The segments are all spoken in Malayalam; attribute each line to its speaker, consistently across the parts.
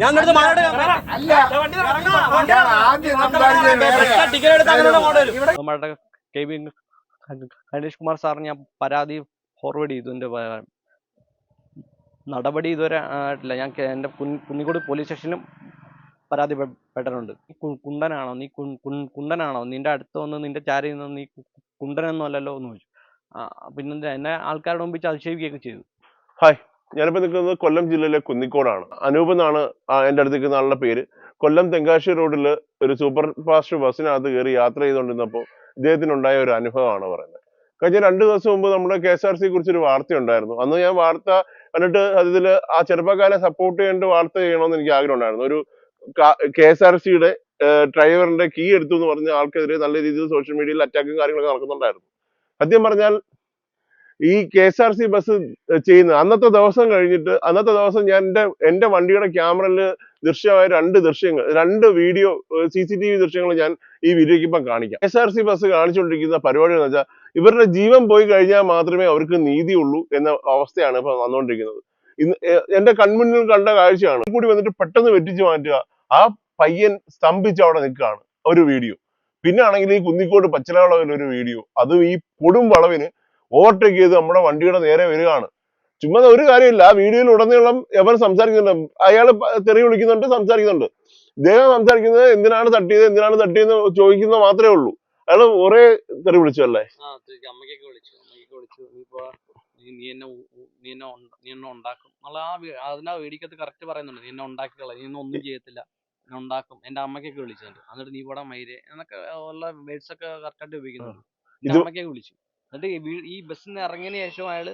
Speaker 1: ഞാൻ
Speaker 2: കെ ബി ഗണേഷ് കുമാർ സാറിന് ഞാൻ പരാതി ഫോർവേഡ് ചെയ്തു എന്റെ പ- നടപടി ഇതുവരെ ആയിട്ടില്ല ഞാൻ എന്റെ കുന്നിക്കോട് പോലീസ് സ്റ്റേഷനിലും പരാതി പെ- പെട്ടിട്ടുണ്ട് നീ കു- കുണ്ടനാണോ നീ കുണ്ടനാണോ നിന്റെ അടുത്ത് വന്ന് നിന്റെ ചാരി നീ കുണ്ടനൊന്നും അല്ലല്ലോ എന്ന് ചോദിച്ചു. പിന്നെ എന്നെ ആൾക്കാരുടെ മുമ്പിൽ അധിക്ഷേപിക്കുകയൊക്കെ ചെയ്തു.
Speaker 3: ഹായ് ഞാനിപ്പോൾ നിൽക്കുന്നത് കൊല്ലം ജില്ലയിലെ കുന്നിക്കോടാണ്. അനൂപ് എന്നാണ് എന്റെ അടുത്ത് നിൽക്കുന്ന ആളുടെ പേര്. കൊല്ലം തെങ്കാശി റോഡിൽ ഒരു സൂപ്പർ ഫാസ്റ്റ് ബസ്സിനകത്ത് കയറി യാത്ര ചെയ്തുകൊണ്ടിരുന്നപ്പോൾ ഇദ്ദേഹത്തിനുണ്ടായ ഒരു അനുഭവമാണ് പറയുന്നത്. കഴിഞ്ഞ രണ്ട് ദിവസം മുമ്പ് നമ്മുടെ കെ എസ് ആർ സിയെ കുറിച്ചൊരു വാർത്ത ഉണ്ടായിരുന്നു അന്ന് ഞാൻ വാർത്ത കണ്ടിട്ട് അതിൽ ആ ചെറുപ്പക്കാരെ സപ്പോർട്ട് ചെയ്യേണ്ട വാർത്ത ചെയ്യണമെന്ന് എനിക്ക് ആഗ്രഹം ഉണ്ടായിരുന്നു ഒരു കെ എസ് ആർ സിയുടെ ഡ്രൈവറിന്റെ കീ എടുത്തു എന്ന് പറഞ്ഞ ആൾക്കെതിരെ നല്ല രീതിയിൽ സോഷ്യൽ മീഡിയയിൽ അറ്റാക്കും കാര്യങ്ങളൊക്കെ നടക്കുന്നുണ്ടായിരുന്നു. സത്യം പറഞ്ഞാൽ ഈ K S R C bus ചെയ്യുന്ന അന്നത്തെ ദിവസം കഴിഞ്ഞിട്ട് അന്നത്തെ ദിവസം ഞാൻ എന്റെ എന്റെ വണ്ടിയുടെ ക്യാമറയിൽ ദൃശ്യമായ രണ്ട് ദൃശ്യങ്ങൾ രണ്ട് video C C T V ദൃശ്യങ്ങൾ ഞാൻ ഈ വീഡിയോയ്ക്ക് ഇപ്പം കാണിക്കാം എസ് ആർ സി ബസ് കാണിച്ചുകൊണ്ടിരിക്കുന്ന പരിപാടി എന്ന് വെച്ചാൽ ഇവരുടെ ജീവൻ പോയി കഴിഞ്ഞാൽ മാത്രമേ അവർക്ക് നീതിയുള്ളൂ എന്ന അവസ്ഥയാണ് ഇപ്പൊ വന്നുകൊണ്ടിരിക്കുന്നത്. ഇന്ന് എന്റെ കൺമുന്നിൽ കണ്ട കാഴ്ചയാണ്. കൂടി വന്നിട്ട് പെട്ടെന്ന് വെട്ടിച്ചു മാറ്റുക. ആ പയ്യൻ സ്തംഭിച്ച് അവിടെ നിൽക്കുകയാണ് ഒരു വീഡിയോ പിന്നെ ആണെങ്കിൽ ഈ കുന്നിക്കോട് പച്ചിലവളവിൽ ഒരു വീഡിയോ അതും ഈ കൊടും വളവിന് ഓവർടേക്ക് ചെയ്ത് നമ്മുടെ വണ്ടിയുടെ നേരെ വരികയാണ്. ചുമ്മാ ഒരു കാര്യമില്ല. ആ വീഡിയോയിൽ ഉടനീളം എവർ സംസാരിക്കുന്നുണ്ട്. അയാൾ തെറി വിളിക്കുന്നുണ്ട് സംസാരിക്കുന്നുണ്ട്. ഇദ്ദേഹം സംസാരിക്കുന്നത് എന്തിനാണ് തട്ടിയത് എന്തിനാണ് തട്ടിയെന്ന് ചോദിക്കുന്നത് മാത്രമേ ഉള്ളൂ. അയാൾ കുറെ തെറി വിളിച്ചു അല്ലേ?
Speaker 2: നീ എന്നെ നീ നീ ഉണ്ടാക്കും ആ വി- ആ വീടിക്കകത്ത് കറക്റ്റ് പറയുന്നുണ്ട്. നീ എന്നെ ഉണ്ടാക്കിക്കള. നീ ഒന്നും ചെയ്യത്തില്ല. ഉണ്ടാക്കും. എന്റെ അമ്മയ്ക്കൊക്കെ വിളിച്ചിട്ടുണ്ട്. എന്നിട്ട് നീ പോടാ മയിരെ എന്നൊക്കെ ഉള്ള വേർഡ്സ് ഒക്കെ കറക്റ്റ് ആയിട്ട് ഉപയോഗിക്കുന്നുണ്ട് എന്റെ അമ്മയ്ക്കൊക്കെ വിളിച്ചു. എന്നിട്ട് ഈ ബസ്സിൽ നിന്ന് ഇറങ്ങിയതിന് ശേഷം അയാൾ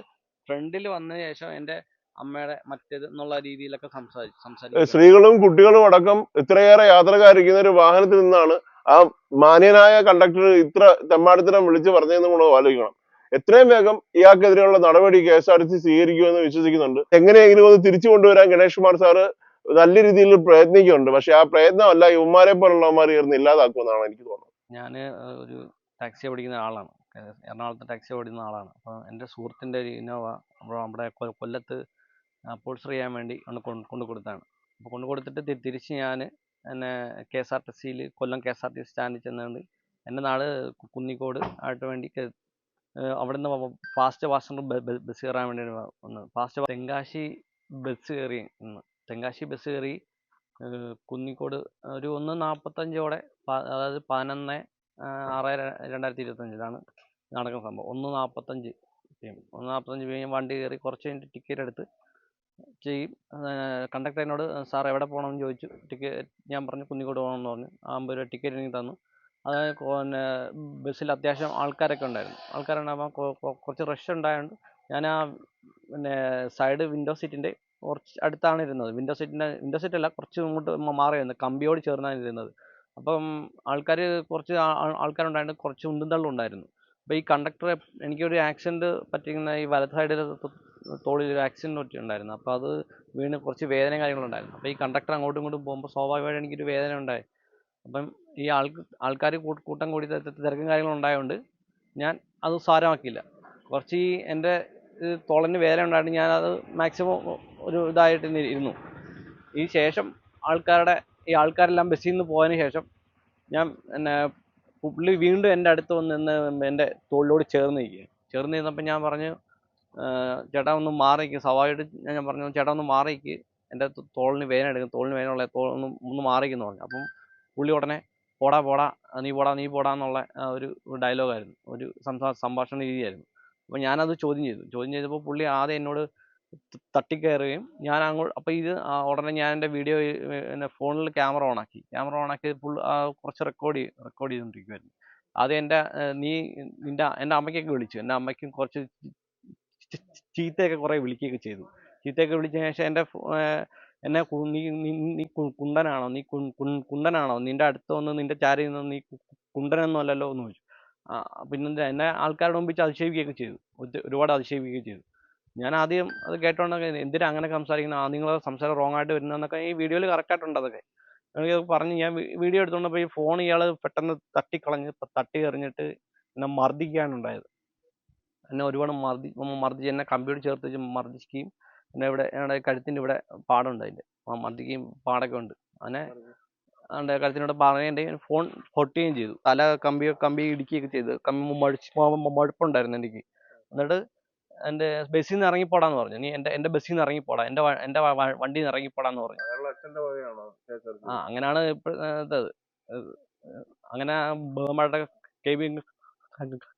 Speaker 2: ഫ്രണ്ടിൽ വന്നതിന് ശേഷം എന്റെ അമ്മയുടെ മറ്റേത് എന്നുള്ള രീതിയിലൊക്കെ സംസാരിച്ചു. സംസാരിച്ചു
Speaker 3: സ്ത്രീകളും കുട്ടികളും അടക്കം ഇത്രയേറെ യാത്രക്കാരിക്കുന്ന ഒരു വാഹനത്തിൽ നിന്നാണ് ആ മാന്യനായ കണ്ടക്ടർ ഇത്ര തെമ്മാടിത്തരം വിളിച്ച് പറഞ്ഞതെന്ന് നമ്മൾ ആലോചിക്കണം. എത്രയും വേഗം ഇയാൾക്കെതിരെയുള്ള നടപടി K S R T C സ്വീകരിക്കുമെന്ന് വിശ്വസിക്കുന്നുണ്ട്. എങ്ങനെയെങ്കിലും ഒന്ന് തിരിച്ചു കൊണ്ടുവരാൻ ഗണേഷ് കുമാർ സാറ് നല്ല രീതിയിൽ പ്രയത്നിക്കുന്നുണ്ട്. പക്ഷെ ആ പ്രയത്നം അല്ല ഇവന്മാരെ പോലുള്ളവന്മാർ ചേർന്ന് ഇല്ലാതാക്കുമെന്നാണ് എനിക്ക് തോന്നുന്നത്.
Speaker 2: ഞാൻ ഒരു ടാക്സി ഓടിക്കുന്ന ആളാണ്. എറണാകുളത്ത് ടാക്സി ഓടിക്കുന്ന ആളാണ്. അപ്പോൾ എന്റെ സുഹൃത്തിന്റെ ഒരു ഇന്നോവ നമ്മുടെ കൊല്ലത്ത് അപ്പോൾസർ ചെയ്യാൻ വേണ്ടി ഒന്ന് കൊണ്ട് കൊടുത്താണ്. അപ്പോൾ കൊണ്ടു കൊടുത്തിട്ട് തിരിച്ച് ഞാൻ എന്നെ കെ എസ് ആർ ടി സിയിൽ Kollam K S R T C സ്റ്റാൻഡിൽ ചെന്നുകൊണ്ട് എന്റെ നാട് കുന്നിക്കോട് ആയിട്ട് വേണ്ടി അവിടെ നിന്ന് ഫാസ്റ്റ് പാസഞ്ചർ ബസ് കയറാൻ വേണ്ടി ഒന്ന് ഫാസ്റ്റ് തെങ്കാശി ബസ് കയറി തെങ്കാശി ബസ് കയറി കുന്നിക്കോട് ഒരു ഒന്ന് നാൽപ്പത്തഞ്ചോടെ അതായത് പതിനൊന്ന് ആറ് രണ്ടായിരത്തി ഇരുപത്തഞ്ചിലാണ് നടക്കുന്ന സംഭവം. ഒന്ന് നാൽപ്പത്തഞ്ച് ഒന്ന് നാൽപ്പത്തഞ്ച് കഴിഞ്ഞ് വണ്ടി കയറി കുറച്ച് കഴിഞ്ഞിട്ട് ടിക്കറ്റ് എടുത്ത് ചെയ്യും. കണ്ടക്ടറിനോട് സാർ എവിടെ പോകണമെന്ന് ചോദിച്ചു. ടിക്കറ്റ് ഞാൻ പറഞ്ഞു കുന്നിക്കോട് പോകണമെന്ന് പറഞ്ഞു. ആ അമ്പത് രൂപ ടിക്കറ്റ് എനിക്ക് തന്നു. അത് പിന്നെ ബസ്സിൽ അത്യാവശ്യം ആൾക്കാരൊക്കെ ഉണ്ടായിരുന്നു. ആൾക്കാരുണ്ടാകുമ്പോൾ കുറച്ച് റഷ് ഉണ്ടായതുകൊണ്ട് ഞാൻ ആ പിന്നെ സൈഡ് വിൻഡോ സീറ്റിന്റെ കുറച്ച് അടുത്താണ് ഇരുന്നത്. വിൻഡോ സീറ്റിന്റെ വിൻഡോ സീറ്റ് അല്ല കുറച്ച് ഇങ്ങോട്ട് മാറിയിരുന്നു കമ്പിയോട് ചേർന്നാണ് ഇരുന്നത്. അപ്പം ആൾക്കാർ കുറച്ച് ആൾക്കാരുണ്ടായിരുന്നു. കുറച്ച് ഉന്തും തള്ളും ഉണ്ടായിരുന്നു. അപ്പോൾ ഈ കണ്ടക്ടറെ എനിക്കൊരു ആക്സിഡന്റ് പറ്റിക്കുന്ന ഈ വലത് സൈഡിൽ തോളിൽ ഒരു ആക്സിഡന്റ് പറ്റി ഉണ്ടായിരുന്നു അപ്പോൾ അത് വീണ് കുറച്ച് വേദന കാര്യങ്ങളുണ്ടായിരുന്നു അപ്പോൾ ഈ കണ്ടക്ടർ അങ്ങോട്ടും ഇങ്ങോട്ടും പോകുമ്പോൾ സ്വാഭാവികമായിട്ട് എനിക്കൊരു വേദന ഉണ്ടായി. അപ്പം ഈ ആൾക്ക് ആൾക്കാർ കൂട്ടം കൂടി തിരക്കും കാര്യങ്ങളും ഉണ്ടായതുകൊണ്ട് ഞാൻ അത് സാരമാക്കിയില്ല. കുറച്ച് ഈ എന്റെ തോളിന് വേദന ഉണ്ടായിട്ട് ഞാനത് മാക്സിമം ഒരു ഇതായിട്ട് ഇരുന്നു. ഈ ശേഷം ആൾക്കാരുടെ ഈ ആൾക്കാരെല്ലാം ബസ്സിൽ നിന്ന് പോയതിന് ശേഷം ഞാൻ എന്നെ പുള്ളി വീണ്ടും എന്റെ അടുത്ത് വന്ന് നിന്ന് എന്റെ തോളിലോട് ചേർന്ന് നിൽക്കുക ചേർന്ന് നിന്നപ്പോൾ ഞാൻ പറഞ്ഞു "ആ, ചേട്ടാ ഒന്ന് മാറിക്ക്. സവായിട്ട് ഞാൻ പറഞ്ഞു ചേട്ടാ ഒന്ന് മാറിക്ക്. എന്റെ തോളിന് വേദന എടുക്കും തോളിന് വേദന ഉള്ള തോൾ ഒന്ന് ഒന്ന് പറഞ്ഞു. അപ്പം പുള്ളി ഉടനെ പോടാ പോടാ. നീ പോടാ നീ പോടാ എന്നുള്ള ഒരു ഡയലോഗായിരുന്നു ഒരു സംഭാഷണ രീതിയായിരുന്നു. അപ്പോൾ ഞാനത് ചോദ്യം ചെയ്തു. ചോദ്യം ചെയ്തപ്പോൾ പുള്ളി ആദ്യം എന്നോട് തട്ടിക്കയറുകയും ഞാൻ അങ്ങോട്ട് അപ്പോൾ ഇത് ഉടനെ ഞാൻ എന്റെ വീഡിയോ പിന്നെ ഫോണിൽ ക്യാമറ ഓണാക്കി ക്യാമറ ഓണാക്കി ഫുൾ കുറച്ച് റെക്കോർഡ് റെക്കോർഡ് ചെയ്തുകൊണ്ടിരിക്കുമായിരുന്നു ആദ്യം എന്റെ നീ നിന്റെ എന്റെ അമ്മയ്ക്കൊക്കെ വിളിച്ചു. എന്റെ അമ്മയ്ക്കും കുറച്ച് ചീത്തയൊക്കെ കുറേ വിളിക്കുകയൊക്കെ ചെയ്തു. ചീത്തയൊക്കെ വിളിച്ചതിന് ശേഷം എന്റെ എന്നെ നീ കുണ്ടനാണോ? നീ കുണ്ടനാണോ? നിന്റെ അടുത്ത് വന്ന് നിന്റെ ചാരി നിന്ന് നീ കുണ്ടനൊന്നും അല്ലല്ലോ എന്ന് ചോദിച്ചു. പിന്നെ എന്നെ ആൾക്കാരുടെ മുമ്പിൽ വെച്ച് അധിക്ഷേപിക്കുകയൊക്കെ ചെയ്തു ഒരുപാട് അധിക്ഷേപിക്കുകയും ചെയ്തു. ഞാൻ ആദ്യം അത് കേട്ടോണ്ട് എന്തിനാ അങ്ങനെ സംസാരിക്കുന്നത് ആ നിങ്ങളെ സംസാരം റോങ് ആയിട്ട് വരുന്നതെന്നൊക്കെ ഈ വീഡിയോയിൽ കറക്റ്റായിട്ടുണ്ട് അതൊക്കെ. എനിക്ക് പറഞ്ഞ് ഞാൻ വീഡിയോ എടുത്തുകൊണ്ടപ്പോൾ ഈ ഫോൺ ഇയാൾ പെട്ടെന്ന് തട്ടിക്കളഞ്ഞ് തട്ടി എറിഞ്ഞിട്ട് എന്നെ മർദ്ദിക്കുകയാണ് ഉണ്ടായത് എന്നെ ഒരുപാട് മർദ്ദി മർദ്ദിച്ച് എന്നെ കമ്പ്യൂട്ടർ ചേർത്ത് വെച്ച് മർദ്ദിക്കുകയും എന്നെ ഇവിടെ എന്റെ കഴുത്തിന്റെ ഇവിടെ പാടുണ്ട് അതിന്റെ മർദ്ദിക്കുകയും പാടൊക്കെ ഉണ്ട്. അങ്ങനെ എന്റെ കഴുത്തിനോട് പറയുകയും ഫോൺ പൊട്ടുകയും ചെയ്തു. തല കമ്പി കമ്പി ഇടിക്കുകയൊക്കെ ചെയ്തു. കമ്പി മടിച്ച് മടുപ്പുണ്ടായിരുന്നു എനിക്ക്. എന്നിട്ട് എന്റെ ബസ്സിൽ നിന്ന് ഇറങ്ങിപ്പോടാന്ന് പറഞ്ഞു. നീ എന്റെ എന്റെ ബസ്സിൽ നിന്ന് ഇറങ്ങിപ്പോടാ. എന്റെ എന്റെ വണ്ടിയിൽ നിന്ന് ഇറങ്ങിപ്പോടാന്ന് പറഞ്ഞു. ആ അങ്ങനെയാണ് ഇപ്പോഴത്തെ അങ്ങനെ ബഹുമാനയുടെ കെ. വി.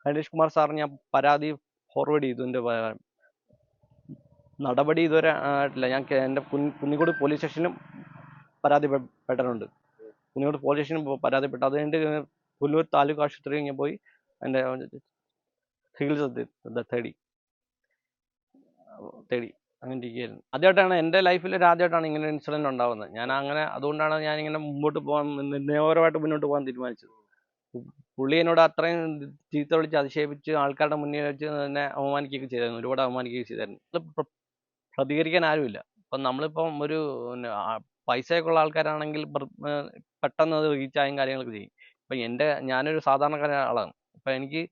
Speaker 2: ഗണേഷ് കുമാർ സാറിന് ഞാൻ പരാതി ഫോർവേഡ് ചെയ്തു. എന്റെ നടപടി ഇതുവരെ ആയിട്ടില്ല. ഞാൻ എന്റെ കുന്നിക്കോട് പോലീസ് സ്റ്റേഷനിലും പരാതിപ്പെട്ടിട്ടുണ്ട്. കുന്നിക്കോട് പോലീസ് സ്റ്റേഷനിൽ പരാതിപ്പെട്ടു. അത് കഴിഞ്ഞിട്ട് പുല്ലൂർ താലൂക്ക് ആശുപത്രി ഞാൻ പോയി എന്റെ ചികിത്സ തേടി തേടി. അങ്ങനെ ഇരിക്കുകയായിരുന്നു. ആദ്യമായിട്ടാണ് എന്റെ ലൈഫിൽ ആദ്യമായിട്ടാണ് ഇങ്ങനെ ഇൻസിഡന്റ് ഉണ്ടാവുന്നത്. ഞാൻ അങ്ങനെ അതുകൊണ്ടാണ് ഞാൻ ഇങ്ങനെ മുമ്പോട്ട് പോകാൻ നിയമപരമായിട്ട് മുന്നോട്ട് പോകാൻ തീരുമാനിച്ചത്. പുള്ളി എന്നോട് അത്രയും ചീത്ത വിളിച്ച് അതിശയിപ്പിച്ച് ആൾക്കാരുടെ മുന്നിൽ വെച്ച് എന്നെ അവമാനിക്കുകയൊക്കെ ചെയ്തായിരുന്നു. ഒരുപാട് അവമാനിക്കുകയൊക്കെ ചെയ്തായിരുന്നു. പ്രതികരിക്കാൻ ആരുമില്ല. അപ്പം നമ്മളിപ്പം ഒരു പൈസയൊക്കെ ഉള്ള ആൾക്കാരാണെങ്കിൽ പെട്ടെന്ന് അത് റീച്ചായും കാര്യങ്ങളൊക്കെ ചെയ്യും. ഇപ്പം എന്റെ ഞാനൊരു സാധാരണക്കാരൻ ആളാണ്. അപ്പം എനിക്ക്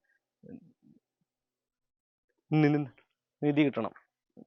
Speaker 2: നിധി കിട്ടണം.